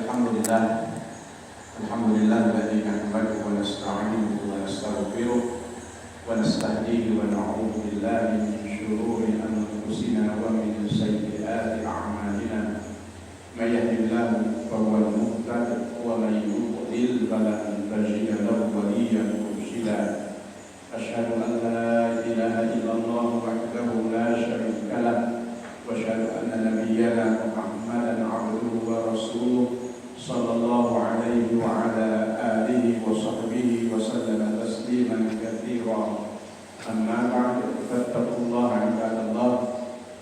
الحمد لله. الحمد لله الذي نحمده ونستعينه ونستغفره ونستهديه ونعوذ بالله من شرور أنفسنا ومن سيئات أعمالنا. من يهد الله فهو المهتد ومن يضلل فلن تجد له وليا مرشدا أشهد أن لا إله إلا الله وحده لا شريك له. وأشهد أن نبينا محمدا عبده ورسوله. صلى الله عليه وعلى آله وصحبه وسلم تسليما كثيرا. أما بعد فاتقوا الله عباد الله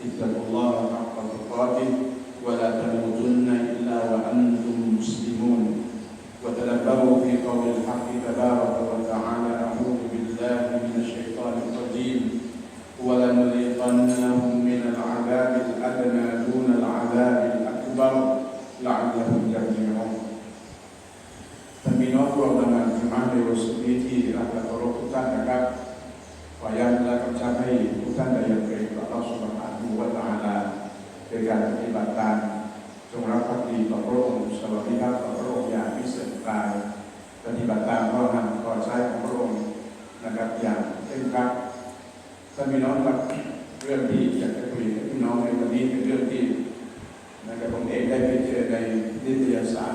اتقوا الله حق تقاته ولا تموتن إلا وأنتم مسلمون. وتدبروا في قول الحق تبارك وتعالى أعوذ بالله من الشيطان الرجيم. ولنذيقنهم ธรรมะในวันศุนี้ที่รักและเคารพทุกท่านนะครับขออนุญาตและกำชับให้ทุกท่านได้ยังเกรงต่อเราสุภาพบุรุษตาลาในการปฏิบัติตามจงรักภักดีต่อพระองค์สวัสดิภาพต่อพระองค์อย่างพิเศษกายปฏิบัติตามข้อห้ามข้อใช้ของพระองค์นะครับอย่างเคร่งครัดท่านพี่น้องครับเรื่องที่อยากจะคุยกับพี่น้องในวันนี้เป็นเรื่องที่นะครับผมเองได้ไปเจอในนิตยสาร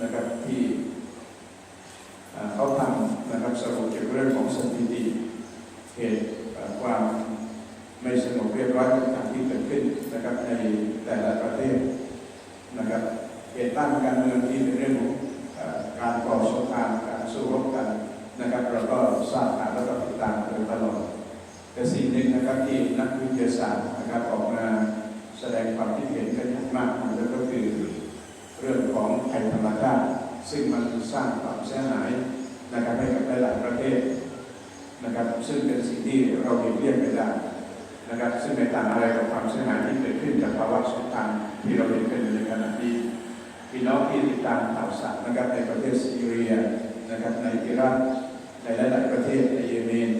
นะครับที่ อ่าเขาทำนะครับ สรุปเกี่ยวกับเรื่องของสถิติเหตุความไม่สงบเรียบร้อยต่างๆที่เกิดขึ้นนะครับในแต่ละประเทศนะครับเหตุตั้งการเมืองที่เป็นเรื่องของการก่อสงครามการสู้รบกันนะครับเราก็ทราบข่าวแล้วก็ติดตามโดยตลอดแต่สิ่งหนึ่งนะครับที่นักวิทยาศาสตร์นะครับออกมาแสดงความคิดเห็นกันอย่างมากนั่นก็คือเรื่องของภัยธรรมชาติซึ่งมันสร้างความเสียหาย นะครับให้กับหลายประเทศนะครับซึ่งเป็นสิ่งที่เราหลีกเลี่ยงไม่ได้นะครับซึ่งไม่ต่างอะไรกับความเสียหายที่เกิดขึ้นจากภาวะสงครามที่เราเห็นกันอยู่ในขณะนี้พี่น้องที่ติดตามข่าวสารนะครับในประเทศซีเรียนะครับในอิรักในหลาย ๆ ประเทศในเยเมน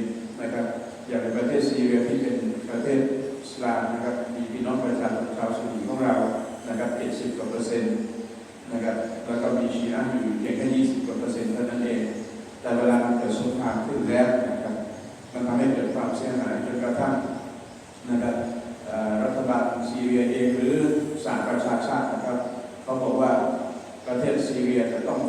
นะครับอย่างในประเทศซีเรียที่เป็นประเทศอิสลามนะครับมีพี่น้องประชาชนชาวซุนีของเรานะครับ70กว่าเปอร์เซ็นต์นะครับแล้วก็มีชีอะห์อยู่เพียงแค่20กว่าเปอร์เซ็นต์เท่านั้นเอง แต่เวลามันเกิดสงครามขึ้นแล้วนะครับมันทำให้เกิดความเสียหายจนกระทั่งนะครับรัฐบาลซีเรียเองหรือสหประชาชาตินะครับเขาบอกว่าประเทศซีเรียจะต้อง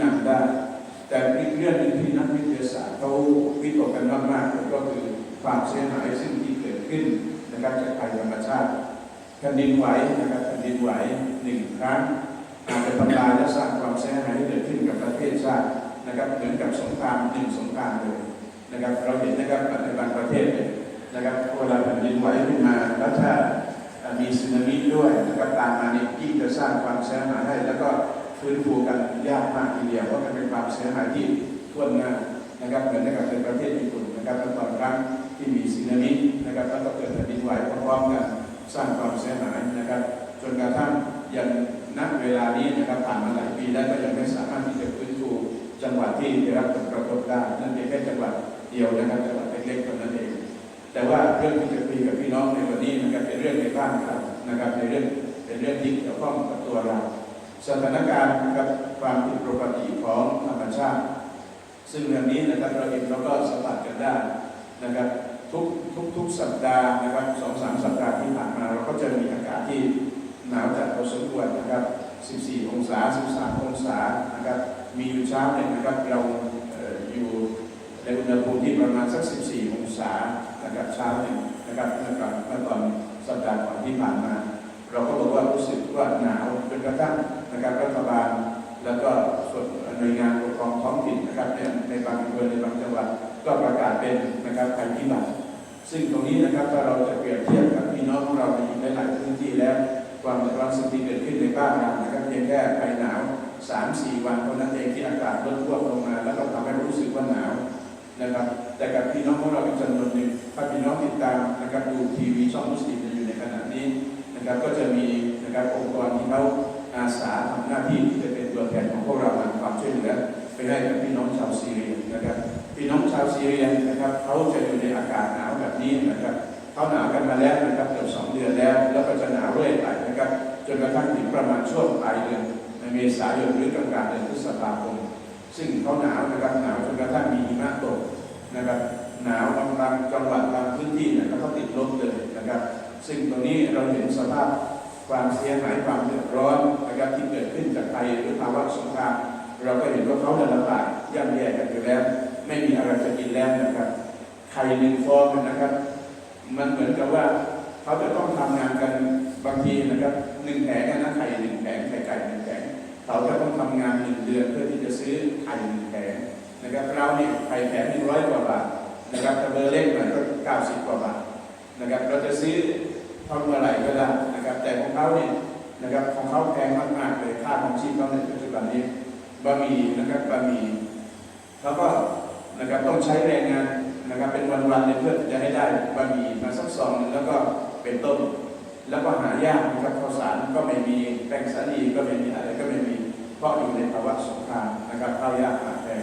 ว่นำได้ แต่อีกเรื่องหนึงที่นักวิทยาศาสตร์เขาวิตกกันมากๆก็คือความเสียหายซึ่งที่เกิดขึ้นนะครับจากภัยธรรมชาติแผ่นดินไหวนะครับแผ่นดินไหวหนึ่งครั้งอาจจะทำลายและสร้างความเสียหายเกิดขึ้นกับประเทศชาตินะครับเหมือนกับสงครามหนึ่งสงครามเลยนะครับเราเห็นนะครับปัจจุบันประเทศเนี่ยนะครับเวลาแผ่นดินไหวขึ้นมาแล้วถ้ามีสึนามิด้วยนะครับตามมาเนี่ยยิ่งจะสร้างความเสียหายให้แล้วก็ ฟื้นฟูกันยากมากทีเดียวเพราะมันเป็นความเสียหายที่ทั่วหน้านะครับเหมือนกับเป็นประเทศญี่ปุ่นนะครับเมื่อตอนครั้งที่มีสึนามินะครับแล้วก็เกิดแผ่นดินไหวพร้อมๆกันสร้างความเสียหายนะครับ จนกระทั่งยังณเวลานี้นะครับผ่านมาหลายปีแล้วก็ยังไม่สามารถที่จะฟื้นฟูจังหวัดที่ได้รับผลกระทบได้นั่นเพียงแค่จังหวัดเดียวนะครับจังหวัดเล็กๆเท่านั้นเอง แต่ว่าเรื่องที่จะคุยกับพี่น้องในวันนี้นะครับเป็นเรื่องในบ้านเรานะครับในเรื่องเป็นเรื่องที่เกี่ยวข้องกับตัวเรา สถานการณ์นะครับความผิดปกติของธรรมชาติ ซึ่งเรื่องนี้นะครับเราเองเราก็สัมผัสกันได้นะครับทุกทุกทุกสัปดาห์นะครับสองสามสัปดาห์ที่ผ่านมาเราก็จะมีอากาศที่หนาวจัดพอสมควรนะครับ 14 องศา 13 องศานะครับมีอยู่เช้าเนี่ยนะครับเราอยู่ในอุณหภูมิที่ประมาณสัก 14 องศานะครับเช้าเนี่ยนะครับเมื่อก่อนเมื่อตอนสัปดาห์ก่อนที่ผ่านมา เราก็บอกว่ารู้สึกว่าหนาวจนกระทั่ง นะครับรัฐบาล แล้วก็ส่วนหน่วยงานปกครองท้องถิ่นนะครับในในบางอำเภอในบางจังหวัดก็ประกาศเป็นนะครับภัยพิบัติซึ่งตรงนี้นะครับถ้าเราจะเปรียบเทียบกับพี่น้องของเราในอีกหลายพื้นที่แล้ว ความเดือดร้อนสิ่งที่เกิดขึ้นในบ้านเรานะครับเพียงแค่ภัยหนาวสามสี่วันเท่านั้นเองที่อากาศลดท่วลงมา แล้วก็ทำให้รู้สึกว่าหนาวนะครับแต่กับพี่น้องของเราอีกจำนวนหนึ่งถ้าพี่น้องติดตามนะครับดูทีวีช่องมุสลิมอยู่ในขณะนี้นะครับก็จะมีนะครับองค์กรที่เขา อาสาทำหน้าที่ที่จะเป็นตัวแทนของพวกเรานความช่วยเหลือไปให้กับพี่น้องชาวซีเรียนะครับพี่น้องชาวซีเรียนะครับเขาจะอยู่ในอากาศหนาวแบบนี้นะครับเขาหนาวกันมาแล้วนะครับเกือบสองเดือนแล้ว แล้วก็จะหนาวเรื่อยไปนะครับจนกระทั่งถึงประมาณช่วงปลายเดือนเมษายนหรือกลางๆเดือนพฤษภาคมซึ่งเขาหนาวนะครับหนาวจนกระทั่งมีหิมะตกนะครับหนาวบางบางจังหวัดบางพื้นที่เนี่ยเขาติดลบเลยนะครับ ซึ่งตรงนี้เราเห็นสภาพ ความเสียหายความเดือดร้อนนะครับที่เกิดขึ้นจากภัยหรือภาวะสงครามเราก็เห็นว่าเขาเนี่ยลำบากย่ำแย่กันอยู่แล้ว ไม่มีอะไรจะกินแล้วนะครับไข่หนึ่งฟองนะครับ มันเหมือนกับว่าเขาจะต้องทำงานกันบางทีนะครับหนึ่งแผงนะไข่หนึ่งแผงไข่ไก่หนึ่งแผงเขาจะต้องทำงานหนึ่งเดือนเพื่อที่จะซื้อไข่หนึ่งแผงนะครับเราเนี่ยไข่แผงหนึ่งร้อยกว่าบาทนะครับถ้าเบอร์เล็กหน่อยก็เก้าสิบกว่าบาทนะครับเราจะซื้อเท่าเมื่อไหร่ก็ได้ นะครับ แต่ของเขาเนี่ยนะครับของเขาแพงมากๆเลยค่าของชีพเขาในปัจจุบันนี้บะหมี่นะครับบะหมี่เขาก็นะครับต้องใช้แรงงานนะครับเป็นวันๆเลยเพื่อจะให้ได้บะหมี่มาสักซองนึงแล้วก็เป็นต้นแล้วก็หายากนะครับข้าวสารก็ไม่มีแป้งสาลีก็ไม่มีอะไรก็ไม่มีเพราะอยู่ในภาวะสงครามนะครับข้าวยากหาแพง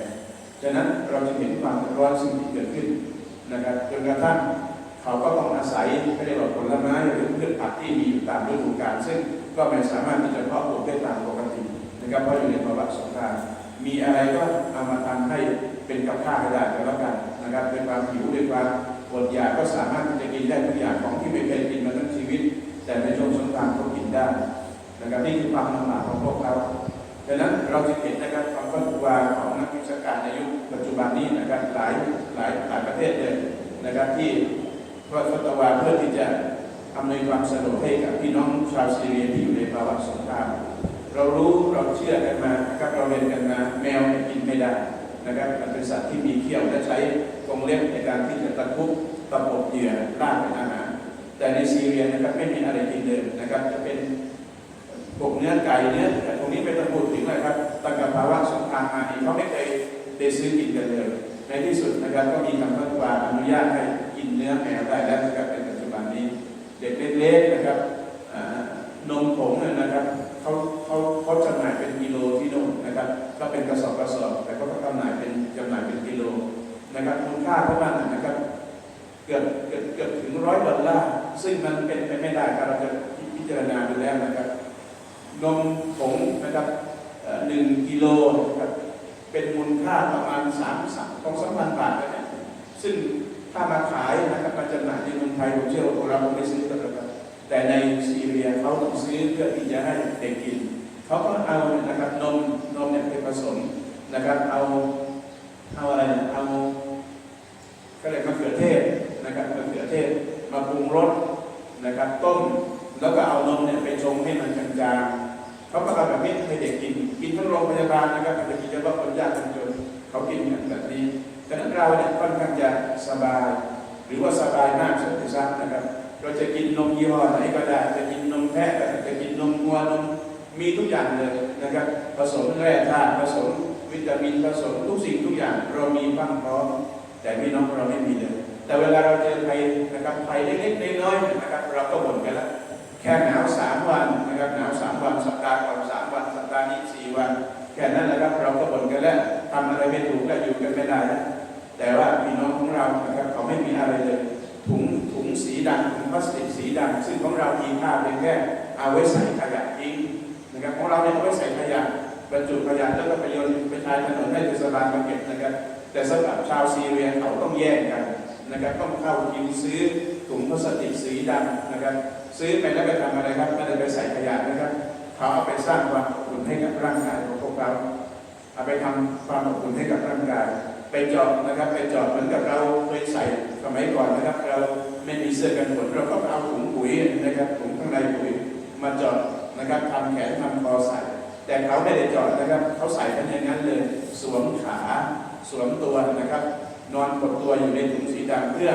ฉะนั้นเราจะเห็นความร้อนสิ่งที่เกิดขึ้นนะครับจนกระทั่ง เขาก็ต้องอาศัยเขาเรียกว่าผลไม้หรือพืชผักที่มีอยู่ตามฤดูกาลซึ่งก็ไม่สามารถที่จะเพาะปลูกได้ตามปกตินะครับเพราะอยู่ในภาวะสงครามมีอะไรก็เอามาทำให้เป็นกับข้าวให้ได้ก็แล้วกันนะครับด้วยความหิวด้วยความอดอยากก็สามารถที่จะกินได้ทุกอย่างของที่ไม่เคยกินมาทั้งชีวิต แต่ในช่วงสงครามก็กินได้นะครับนี่คือความลำบากของพวกเขาดังนั้นเราจะเห็นนะครับความพัฒนาของนักวิชาการในยุคปัจจุบันนี้นะครับหลายหลายหลายประเทศเลยนะครับที่ พัฒนาเพื่อที่จะอำนวยความสะดวกให้กับพี่น้องชาวซีเรียที่อยู่ในภาวะสงครามเรารู้เราเชื่อกันมานะครับเราเรียนกันมาแมวเนี่ยกินไม่ได้นะครับมันเป็นสัตว์ที่มีเขี้ยวและใช้กรงเล็บในการที่จะตะคุบตะปบเหยื่อล่าเป็นอาหารแต่ในซีเรียนะครับไม่มีอะไรกินเลยนะครับ จะเป็นพวกเนื้อไก่เนื้อแต่ตรงนี้ไม่ต้องพูดถึงเลยครับตั้งแต่ภาวะสงครามมาอีกเขาไม่เคยได้ซื้อกินกันเลย ในที่สุดนะครับก็มีคำพัฒนาอนุญาตให้ กินเนื้อแมวได้แล้วนะครับในปัจจุบันนี้ เด็กเล็กๆนะครับนมผงนะครับเขาเขาเขาจำหน่ายเป็นกิโลที่นู่นนะครับก็เป็นกระสอบกระสอบแต่ก็จำหน่ายเป็นจำหน่ายเป็นกิโลนะครับมูลค่าของมันนะครับเกือบเกือบเกือบถึงร้อยดอลลาร์ซึ่งมันเป็นไปไม่ได้ครับเราจะพิจารณาดูแล้วนะครับนมผงนะครับหนึ่งกิโลนะครับเป็นมูลค่าประมาณสามสามของสามพันบาทนะซึ่ง ถ้ามาขายนะครับมาจำหน่ายในเมืองไทยผมเชื่อว่าพวกเราคงไม่ซื้อกันหรอกครับแต่ในซีเรียเขาต้องซื้อเพื่อที่จะให้เด็กกินเขาก็เอานะครับนมนมเนี่ยไปผสมนะครับเอาเอาอะไรนะเอา ก็เลยมะเขือเทศนะครับมะเขือเทศมาปรุงรสนะครับต้มแล้วก็เอานมเนี่ยไปชงให้มันจางๆเขาก็เอาแบบนี้ให้เด็กกิน กินทั้งโรงพยาบาลนะครับอาจจะกินเฉพาะคนยากคนจนเขากินกันแบบนี้ ดังนั้นเราเนี่ยค่อนข้างจะสบาย หรือว่าสบายมากสุดที่สุดนะครับ เราจะกินนมยี่ห้อไหนก็ได้ จะกินนมแพะก็ได้จะกินนมวัวนมมีทุกอย่างเลยนะครับ ผสมแร่ธาตุผสมวิตามินผสมทุกสิ่งทุกอย่างเรามีบ้างพร้อมแต่พี่น้องเราไม่มีเลย แต่เวลาเราเจอภัยนะครับภัยเล็กๆน้อยๆนะครับ เราก็บ่นกันแล้วแค่หนาวสามวันนะครับหนาวสามวันสัปดาห์ก่อนสามวันสัปดาห์นี้สี่วันแค่นั้นแหละครับเราก็บ่นกันแล้วทำอะไรไม่ถูกแล้วอยู่กันไม่ได้แล้ว แต่ว่าพี่น้องของเรานะครับเขาไม่มีอะไรเลย ถุงถุงสีดำถุงพลาสติกสีดำซึ่งของเรามีค่าเพียงแค่เอาไว้ใส่ขยะทิ้งนะครับของเราเนี่ยเอาไว้ใส่ขยะบรรจุขยะแล้วก็ไปโยนไปทายถนนให้เทศบาลมาเก็บนะครับ แต่สำหรับชาวซีเรียเขาต้องแยกกันนะครับต้องเข้าคิวซื้อถุงพลาสติกสีดำนะครับซื้อไปแล้วไปทำอะไรครับไม่ได้ไปใส่ขยะนะครับ เขาเอาไปสร้างความอบอุ่นให้กับร่างกายของพวกเรา เอาไปทำความอบอุ่นให้กับร่างกาย ไปเจาะนะครับ ไปเจาะเหมือนกับเราเคยใส่สมัยก่อนนะครับ เราไม่มีเสื้อกันฝนเราก็เอาถุงปุ๋ยนะครับถุงข้างในปุ๋ยมาเจาะนะครับทำแขนทำคอใส่ แต่เขาไม่ได้จอดนะครับเขาใส่กันอย่างนั้นเลย สวมขาสวมตัวนะครับ นอนกดตัวอยู่ในถุงสีดำเพื่อ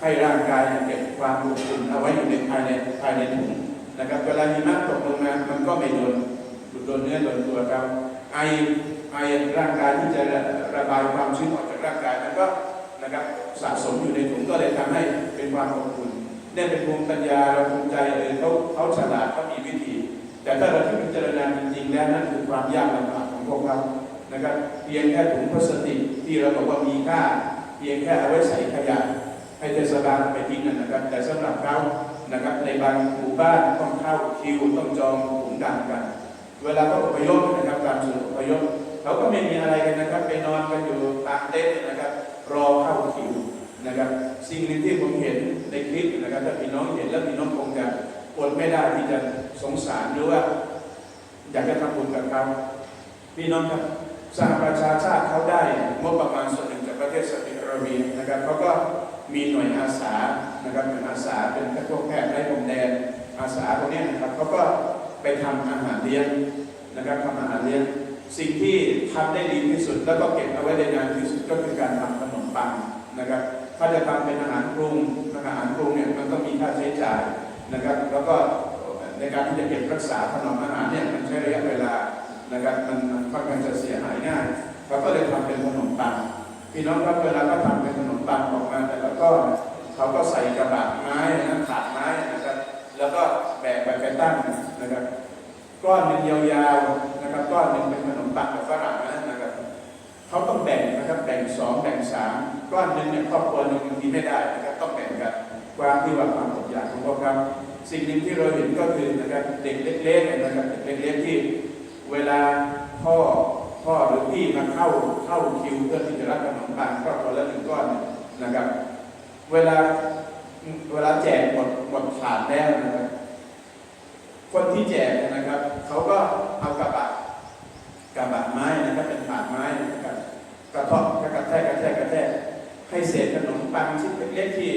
ให้ร่างกายเก็บความอบอุ่นเอาไว้อยู่ในภายในภายในถุงนะครับเวลาหิมะตกลงมามันก็ไม่โดนโดนเนื้อโดนตัวเราไอ ไอร่างกายที่จะระบายความชื้นออกจากร่างกายมันก็นะครับสะสมอยู่ในถุงก็เลยทำให้เป็นความอบอุ่นเนี่ยเป็นภูมิปัญญาเราภูมิใจเลยเขาเขาฉลาดเขามีวิธี แต่ถ้าเราที่พิจารณาจริงๆแล้วนั่นคือความยากลำบากของพวกเรานะครับเพียงแค่ถุงพลาสติกที่เราบอกว่ามีค่า เพียงแค่เอาไว้ใส่ขยะให้เทศบาลไปทิ้งนั่นนะครับ แต่สำหรับเขานะครับในบางหมู่บ้านต้องเข้าคิวต้องจองถุงดำกัน เวลาเขาอพยพนะครับการสูอพยพ เขาก็ไม่มีอะไรกันนะครับ ไปนอนกันอยู่ตามเต็นท์นะครับ รอเข้าคิวนะครับ สิ่งหนึ่งที่ผมเห็นในคลิปนะครับถ้าพี่น้องเห็นแล้วพี่น้องคงจะอดไม่ได้ที่จะสงสารหรือว่า อยากจะทำบุญกับเขาพี่น้องครับสหประชาชาติเขาได้งบประมาณส่วนหนึ่งจากประเทศซาอุดิอาระเบียนะครับเขาก็มีหน่วยอาสานะครับหน่วยอาสาเป็นพวกแพทย์ไร้พรมแดนอาสาพวกนี้นะครับเขาก็ไปทำอาหารเลี้ยงนะครับทำอาหารเลี้ยง สิ่งที่ทำได้ดีที่สุด แล้วก็เก็บเอาไว้ได้นานที่สุดก็คือการทำขนมปังนะครับ ถ้าจะทำเป็นอาหารปรุงอาหารปรุงเนี่ยมันต้องมีค่าใช้จ่ายนะครับ แล้วก็ในการที่จะเก็บรักษาถนมอาหารเนี่ยมันใช้ระยะเวลานะครับ มันมันค่อนข้างจะเสียหายง่ายเขาก็เลยทำเป็นขนมปังพี่น้องครับเวลาเขาทำเป็นขนมปังออกมาแต่ละก้อนเขาก็ใส่กระบะไม้นะถาดไม้นะครับ แล้วก็แบกไปไปตั้งนะครับ ก้อนหนึ่งยาวๆนะครับก้อนหนึ่งเป็นขนมปังแบบฝรั่งนะครับเขาต้องแบ่งนะครับแบ่งสองแบ่งสามก้อนหนึ่งเนี่ยครอบครัวหนึ่งบางทีไม่ได้นะครับต้องแบ่งกันความที่ว่าความอดอยากของพวกเขาสิ่งหนึ่งที่เราเห็นก็คือนะครับเด็กเล็กๆนะครับเด็กเล็กๆที่เวลาพ่อพ่อหรือพี่มาเข้าเข้าคิวเพื่อที่จะรับขนมปังครอบครัวละหนึ่งก้อนนะครับ เวลาเวลาแจกหมดหมดถาดแล้วนะครับ คนที่แจกนะครับเขาก็เอากระบะกระบะไม้นะครับเป็นถาดไม้นะครับกระเทาะกระแทกกระแทกกระแทกให้เศษขนมปังชิ้นเล็กๆที่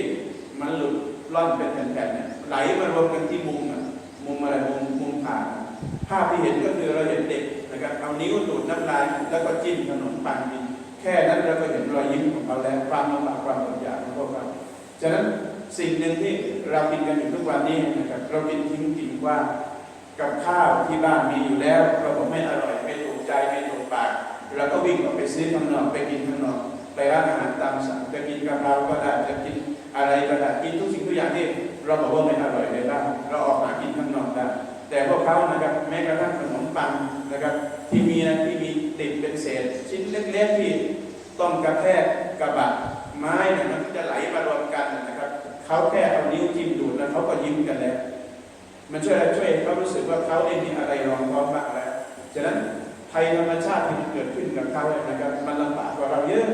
มันหลุดล่อนเป็นแผ่นๆเนี่ยไหลมารวมกันที่มุมอะมุมอะไรมุมมุมผ่านภาพที่เห็นก็คือเราเห็นเด็กนะครับเอานิ้วดูดน้ำลายแล้วก็จิ้มขนมปังกินแค่นั้นเราก็เห็นรอยยิ้มของเขาแล้วความลำบากความอดอยากของพวกเขาฉะนั้น สิ่งหนึ่งที่เรากินกันอยู่ทุกวันนี้นะครับเรากินทิ้งกินว่ากับข้าวที่บ้านมีอยู่แล้ว เราบอกไม่อร่อยไม่ถูกใจไม่ถูกปากเราก็วิ่งออกไปซื้อข้างนอกไปกินข้างนอกไปร้านอาหารตามสั่งจะกินกะเพราก็ได้จะกินอะไรก็ได้กินทุกสิ่งทุกอย่างที่เราบอกว่าไม่อร่อยในบ้านเราออกหากินข้างนอกได้แต่พวกเขานะครับแม้กระทั่งขนมปังนะครับ ที่มีนะที่มีติดเป็นเศษ ชิ้นเล็กๆที่ต้องกระแทกกระบะไม้เนี่ยมันจะไหลมารวมกันนะครับ เขาแค่เอานิ้วจิ้มดูดแล้วเขาก็ยิ้มกันแล้ว มันช่วยช่วยเขารู้สึกว่าเขาได้มีอะไรรองรับบ้างแล้วฉะนั้นภัยธรรมชาติที่มันเกิดขึ้นกับเขาเนี่ยนะครับ มันลำบากกว่าเราเยอะ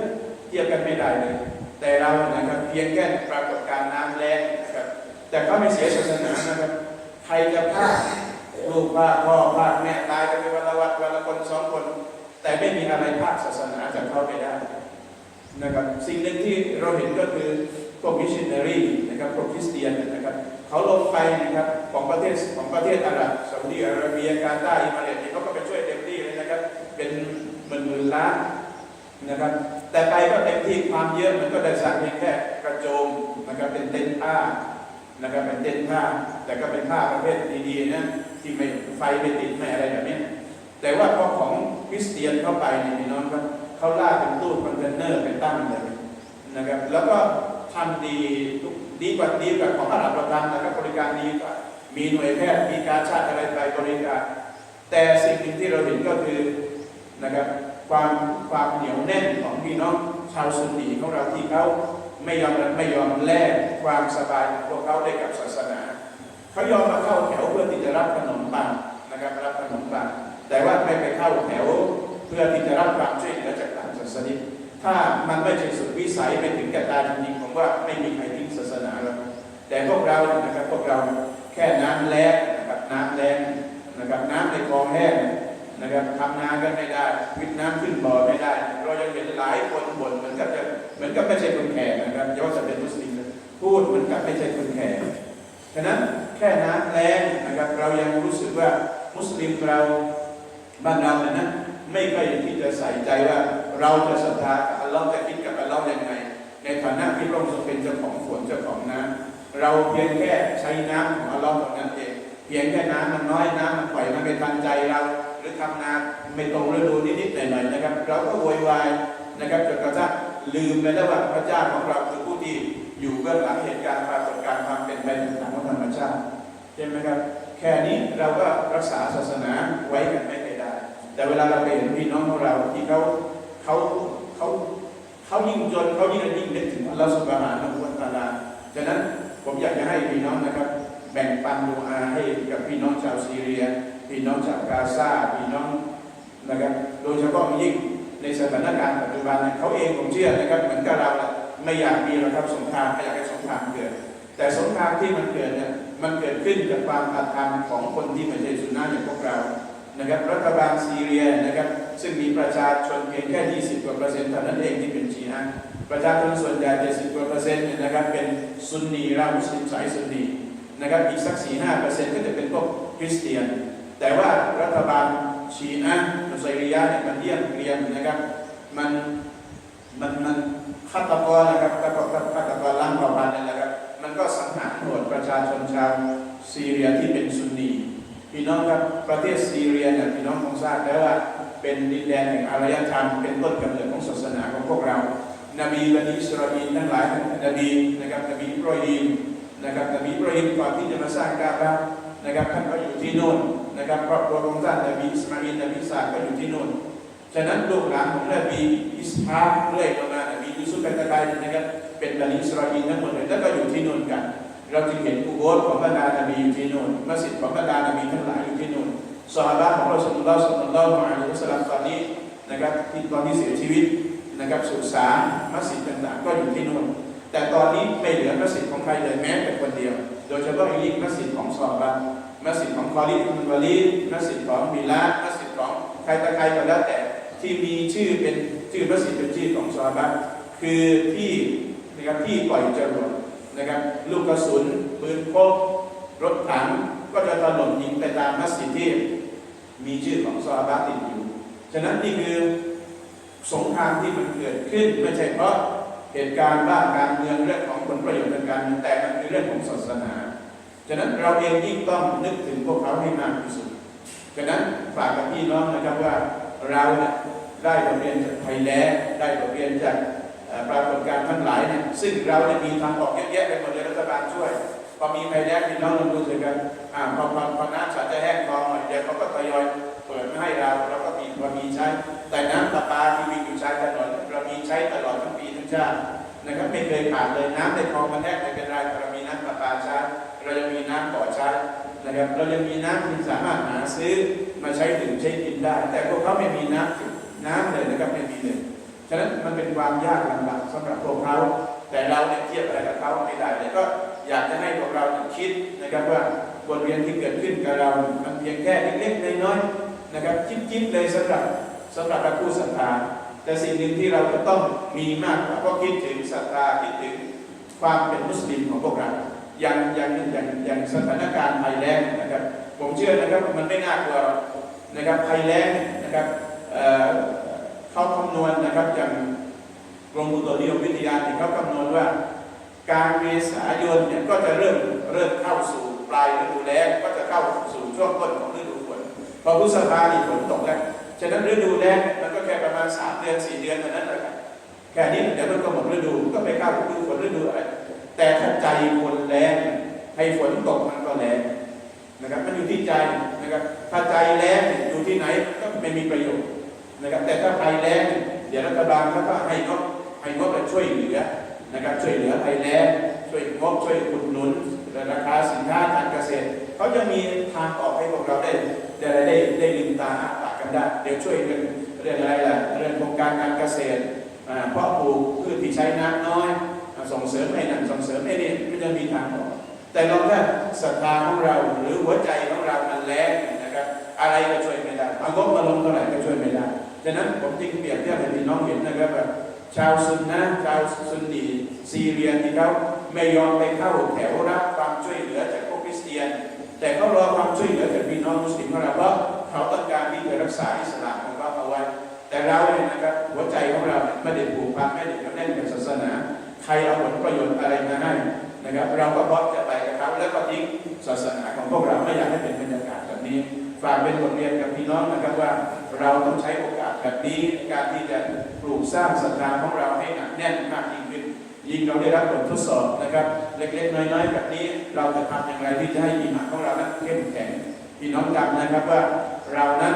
เทียบกันไม่ได้เลย แต่เรานะครับเพียงแค่ปรากฏการณ์น้ำแรงนะครับ แต่เขาไม่เสียศาสนานะครับใครจะพลาดลูกพลาดพ่อพลาดแม่ตายกันไปวันละวันวันละคนสองคน แต่ไม่มีอะไรพลาดศาสนาจากเขาไม่ได้นะครับ สิ่งหนึ่งที่เราเห็นก็คือ พวกมิชชันนารีนะครับพวกคริสเตียนนะครับเขาลงไปนะครับของประเทศของประเทศอาหรับซาอุดิอาระเบียกาตาร์อิมาเรตส์เขาก็ไปช่วยเต็มที่เลยนะครับ เป็นหมื่นหมื่นล้านนะครับ แต่ไปก็เต็มที่ความเยอะมันก็ได้สั่งเพียงแค่กระโจมนะครับเป็นเต็นท์ผ้านะครับเป็นเต็นท์ผ้า แต่ก็เป็นผ้าประเภทดีๆนะที่ไม่ไฟไม่ติดไม่อะไรแบบนี้แต่ว่าพอของคริสเตียนเข้าไปเนี่ยมีน้องครับเขาลากเป็นตู้คอนเทนเนอร์เป็นตั้งเลยนะครับ แล้วก็ ทำดีทุกดีกว่าดีกว่าของอาหรับเราทำนะครับบริการดีกว่ามีหน่วยแพทย์มีการชาติอะไรไปบริการ แต่สิ่งหนึ่งที่เราเห็นก็คือนะครับความความเหนียวแน่นของพี่น้องชาวซุนีของเราที่เขาไม่ยอมไม่ยอมแลกความสบายของพวกเขาได้กับศาสนาเขายอมมาเข้าแถวเพื่อที่จะรับขนมปังนะครับรับขนมปังแต่ว่าไม่ไปเข้าแถวเพื่อที่จะรับความช่วยเหลือจากทางศาสนา ถ้ามันไม่ใช่สุดวิสัยไปถึงแกตาจริงๆผมว่าไม่มีใครทิ้งศาสนาแล้วแต่พวกเรานะครับพวกเราแค่น้ำแล้งนะครับน้ำแล้งนะครับน้ำในคลองแห้งนะครับทำนากันไม่ได้ วิทน้ำขึ้นบ่อไม่ได้ เรายังเห็นหลายคนบ่นเหมือนกับจะเหมือนกับไม่ใช่คนแขกนะครับย้อนจะเป็นมุสลิมพูดเหมือนกับไม่ใช่คนแขกฉะนั้นแค่น้ำแรงนะครับเรายังรู้สึกว่ามุสลิมเราบ้านเราเนี่ยนะไม่ค่อยที่จะใส่ใจว่า เราจะศรัทธากับอัลลอฮ์จะคิดกับอัลลอฮ์ยังไง ในฐานะที่พระองค์ทรงเป็นเจ้าของฝนเจ้าของน้ำเราเพียงแค่ใช้น้ำของอัลลอฮ์เท่านั้นเอง เพียงแค่น้ำมันน้อยน้ำมันปล่อยมันไปทันใจเราหรือทำนาไม่ตรงฤดูนิดๆหน่อยๆนะครับ เราก็โวยวายนะครับจนกระทั่งลืมไปแล้วว่าพระเจ้าของเราคือผู้ที่อยู่เบื้องหลังเหตุการณ์ปรากฏการณ์ความเป็นไปต่างๆของธรรมชาติใช่ไหมครับแค่นี้เราก็รักษาศาสนาไว้กันไม่ได้ แต่เวลาเราไปเห็นพี่น้องของเราที่เขา เขาเขาเขายิ่งจนเขายิ่งยิ่งนึกถึงอัลลอฮฺสุบฮานะฮูวะตาลาฉะนั้นผมอยากจะให้พี่น้องนะครับ แบ่งปันดูอาให้กับพี่น้องชาวซีเรีย พี่น้องชาวกาซาพี่น้องนะครับโดยเฉพาะยิ่งในสถานการณ์ปัจจุบันเนี่ยเขาเองผมเชื่อนะครับเหมือนกับเราแหละไม่อยากมีหรอกครับสงครามไม่อยากให้สงครามเกิด แต่สงครามที่มันเกิดเนี่ยมันเกิดขึ้นจากความอาธรรมของคนที่ไม่ใช่สุนนะอย่างพวกเรานะครับรัฐบาลซีเรียนะครับ ซึ่งมีประชาชนเพียงแค่ 20กว่าเปอร์เซ็นต์เท่านั้นเองที่เป็นชีอะประชาชนส่วนใหญ่70กว่าเปอร์เซ็นต์เนี่ยนะครับเป็นซุนนีเรามุสลิมสายซุนนีนะครับอีกสัก 4-5เปอร์เซ็นต์ก็จะเป็นพวกคริสเตียน แต่ว่ารัฐบาลชีอะมุสลิมเนี่ยมันเยี่ยมเกรียมนะครับมันมันมันฆาตกรนะครับฆาตกรฆาตกรล้างเผ่าพันธุ์นั่แหละครับมันก็สังหารโหดประชาชนชาวซีเรียที่เป็นซุนนีพี่น้องครับประเทศซีเรียเนี่ยพี่น้องคงทราบแล้วว่า เป็นดินแดนแห่งอารยธรรมเป็นต้นกำเนิดของศาสนาของพวกเรา นบีบันิอิสราเอลทั้งหลายนบีนะครับนบีอิบรอฮีมนะครับนบีอิบรอฮีมก่อนที่จะมาสร้างกาบะนะครับท่านก็อยู่ที่โน่นนะครับครอบครัวของท่านนบีอิสมาอิลนบีสาก็อยู่ที่โน่นฉะนั้นลูกหลานของนบีอิสฮาเรื่อยมานบียูซุฟเป็นตะไคร้นะครับเป็นบันิอิสราเอลทั้งหมดเลยแล้วก็อยู่ที่โน่นกัน เราจึงเห็นอุโบสถของบรรดานบีอยู่ที่นู่นมัสยิดของบรรดานบีทั้งหลายอยู่ที่นู่น ซอฮาบะของเราสุลต่านสุลต่านละฮ์อะลัยฮิวะสัลลัมตอนนี้นะครับที่ตอนที่เสียชีวิตนะครับสุสานมัสยิดต่างๆก็อยู่ที่นู่นแต่ตอนนี้ไม่เหลือมัสยิดของใครเลยแม้แต่คนเดียว โดยเฉพาะอย่างยิ่งมัสยิดของซอฮาบะมัสยิดของคอลิดมุนวาลีมัสยิดของบิลามัสยิดของใครตะใครก็แล้วแต่ที่มีชื่อเป็นชื่อมัสยิดเป็นชื่อของซอฮาบะคือที่นะครับที่ปล่อยจรวดนะครับลูกกระสุนปืนพกรถถังก็จะถล่มยิงไปตามมัสยิดที่ มีชื่อของซอาบะติดอยู่ ฉะนั้นนี่คือสงครามที่มันเกิดขึ้นไม่ใช่เพราะเหตุการณ์บ้านการเมืองเรื่องของผลประโยชน์ทางการเมืองแต่มันคือเรื่องของศาสนา ฉะนั้นเราเองยิ่งต้องนึกถึงพวกเขาให้มากที่สุด ฉะนั้นฝากกับพี่น้องนะครับว่าเราเนี่ยได้บทเรียนจากภัยแล้งได้บทเรียนจากปรากฏการณ์ทั้งหลายเนี่ยซึ่งเราเนี่ยมีทางออกเยอะแยะไปหมดเลยรัฐบาลช่วยพอมีภัยแล้งพี่น้องลองดูสิกัน อ่าพอพอพอน้ำสาจะแห้งคลองหน่อยเดี๋ยวเขาก็ทยอยเปิดให้เราเราก็มีพอมีใช้ แต่น้ำประปาที่มีอยู่ชายถนนเรามีใช้ตลอดทั้งปีทั้งชาตินะครับไม่เคยขาดเลยน้ำในคลองมันแห้งไม่เป็นไรเรามีน้ำประปาใช้เรายังมีน้ำต่อใช้นะครับเรายังมีน้ำที่สามารถหาซื้อมาใช้ดื่มใช้กินได้ แต่พวกเขาไม่มีน้ำน้ำเลยนะครับไม่มีเลยฉะนั้นมันเป็นความยากลำบากสำหรับพวกเขาแต่เราเนี่ยเทียบอะไรกับเขาไม่ได้แล้วก็อยากจะให้พวกเราคิดนะครับว่า บทเรียนที่เกิดขึ้นกับเรามันเพียงแค่เล็กๆน้อยๆนะครับจิ๊บๆเลยสำหรับสำหรับผู้ศรัทธาแต่สิ่งหนึ่งที่เราจะต้องมีมากกว่าเพราะคิดถึงศรัทธาคิดถึงความเป็นมุสลิมของพวกเราอย่างอย่างอย่างอย่างสถานการณ์ภัยแล้งนะครับ ผมเชื่อนะครับมันไม่น่ากลัวนะครับภัยแล้งนะครับเอ่อเขาคำนวณนะครับอย่างกรมอุตุนิยมวิทยาเนี่ยเขาคำนวณว่า การเมษายนเนี่ยก็จะเริ่มเริ่มเข้าสู่ ปลายฤดูแล้งก็จะเข้าสู่ช่วงต้นของฤดูฝนพอพฤษภานี่ฝนตกแล้วฉะนั้นฤดูแล้งมันก็แค่ประมาณสามเดือนสี่เดือนเท่านั้นแหละครับแค่นี้เดี๋ยวมันก็หมดฤดูก็ไปเข้าฤดูฝนฤดูอะไรแต่ถ้าใจคนแล้งให้ฝนตกมันก็แล้งนะครับมันอยู่ที่ใจนะครับถ้าใจแล้งอยู่ที่ไหนก็ไม่มีประโยชน์นะครับแต่ถ้าภัยแล้งเดี๋ยวรัฐบาลเขาก็ให้งบให้งบไปช่วยเหลือนะครับช่วยเหลือภัยแล้งช่วยงบช่วยอุดหนุน ราคาสินค้าทางเกษตรเขาจะมีทางออกให้พวกเราได้ได้ได้ได้ลืมตาอ้าปากกันได้เดี๋ยวช่วยเรื่องเรื่องอะไรล่ะเรื่องโครงการการเกษตรเพราะปลูกพืชที่ใช้น้ำน้อย ส่งเสริมให้นั่นส่งเสริมให้นี่มันจะมีทางออกแต่เราแค่ศรัทธาของเราหรือหัวใจของเรามันแรงนะครับอะไรก็ช่วยไม่ได้เอางบมาลงเท่าไหร่ก็ช่วยไม่ได้ฉะนั้นผมจึงเปรียบเทียบให้พี่น้องเห็นนะครับแบบชาวซุนนะชาวซุนนีซีเรียที่เขา ไม่ยอมไปเข้าแถวรับความช่วยเหลือจากพวกคริสเตียน แต่เขารอความช่วยเหลือจากพี่น้องมุสลิมของเราเพราะเขาต้องการที่จะรักษาอิสลามของเขาเอาไว้ แต่เราเนี่ยนะครับหัวใจของเราไม่ได้ผูกพันไม่ได้เหนียวแน่นกับศาสนา ใครเอาผลประโยชน์อะไรมาให้นะครับเราก็พร้อมจะไปกับเขาแล้วก็ทิ้งศาสนาของพวกเราไม่อยากให้เป็นบรรยากาศแบบนี้ฝากเป็นบทเรียนกับพี่น้องนะครับว่าเราต้องใช้โอกาสแบบนี้ในการที่จะปลูกสร้างศรัทธาของเราให้หนักแน่นมากยิ่งขึ้น ยิ่งเราได้รับบททดสอบนะครับ เล็กๆ น้อยๆ แบบนี้เราจะทำอย่างไรที่จะให้อิมานของเรานั้นเข้มแข็งพี่น้องจำนะครับว่าเรานั้น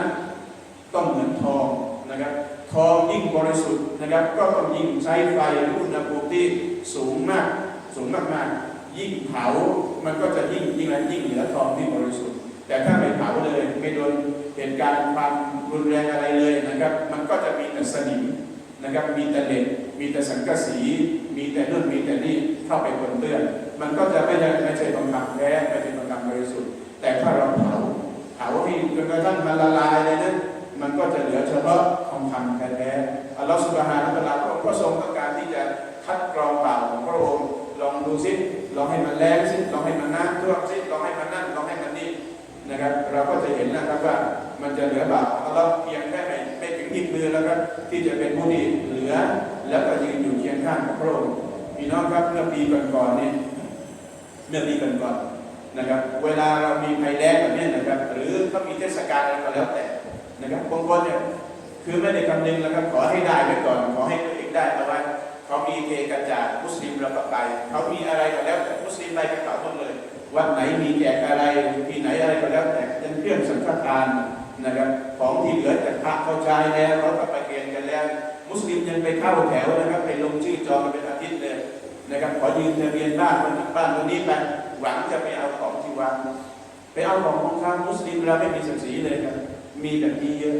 ต้องเหมือนทองนะครับทองยิ่งบริสุทธิ์นะครับ ก็ต้องยิ่งใช้ไฟรืออุณหภูมิที่สูงมากสูงมากๆ ยิ่งเผามันก็จะยิ่งยิ่งและยิ่งเหลือทองที่บริสุทธิ์ แต่ถ้าไม่เผาเลยไม่โดนเหตุการณ์ความรุนแรงอะไรเลยนะครับ มันก็จะมีแต่สนิมนะครับมีแต่เหล็ก มีแต่สังกะสี มีแต่นู่นมีแต่นี่เข้าไปปนเปื้อนมันก็จะไม่ใช่ไม่ใช่ทองคำแท้ไม่ใช่ทองคำบริสุทธิ์ แต่ถ้าเราเผาเผาให้จนกระทั่งมันละลายเลยนะมันก็จะเหลือเฉพาะทองคำแท้อัลลอฮฺสุบฮานะตะอาลาพระองค์ก็ทรงต้องการที่จะคัดกรองเปล่าของพระองค์ลองดูสิลองให้มันแรงสิลองให้มันน้ำท่วมสิลองให้มันนั่นลองให้มันนี่นะครับเราก็จะเห็นนะครับว่ามันจะเหลือบาปอัลลอฮ์เพียงแค่ไม่ไม่ถึงหยิบมือแล้วครับที่จะเป็นผู้ที่เหลือ แล้วก็ยืนอยู่เคียงข้างกับพระองค์พี่น้องครับเมื่อปีก่อนๆนี่เมื่อปีก่อนๆนะครับ เวลาเรามีภัยแล้งแบบนี้นะครับ หรือเขามีเทศกาลอะไรก็แล้วแต่นะครับบางคนเนี่ยคือไม่ได้คำนึงแล้วครับขอให้ได้ไวก่อน ขอให้ตัวเองได้เอาไว้เขามีเทกระจาดมุสลิมเราก็ไปเขามีอะไรก็แล้วแต่มุสลิมไปกับเขาหมดเลยวันไหนมีแจกอะไรที่ไหนอะไรก็แล้วแต่เป็นเครื่องสังฆทานนะครับ ของที่เหลือจากพระเข้าใจแล้วเขาก็ไป มุสลิมยังไปเข้าแถวนะครับไปลงชื่อจองกันเป็นอาทิตย์เลยนะครับขอยืนทะเบียนบ้านคนนั้นบ้านคนนี้ไปหวังจะไปเอาของที่วัดไปเอาของของทางมุสลิมเราไม่มีศักดิ์ศรีเลยครับมีแบบนี้เยอะ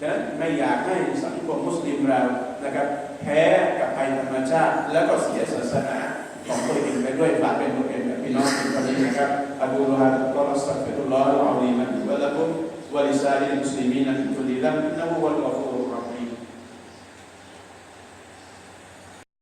ฉะนั้นไม่อยากให้สังคมมุสลิมเรานะครับแพ้กับภัยธรรมชาติ แล้วก็เสียศาสนาของตัวเองไปด้วยฝากเป็นบทเรียนกับพี่น้องทุกคนนี้นะครับอับูรุฮาตุลลอฮ์สัฟฟิรุลลอฮ์อัลลอฮีมันวะละกุมวะลิซาลิมุสลิมีนฟิคุลิลัมอินนะฮูวัลกอ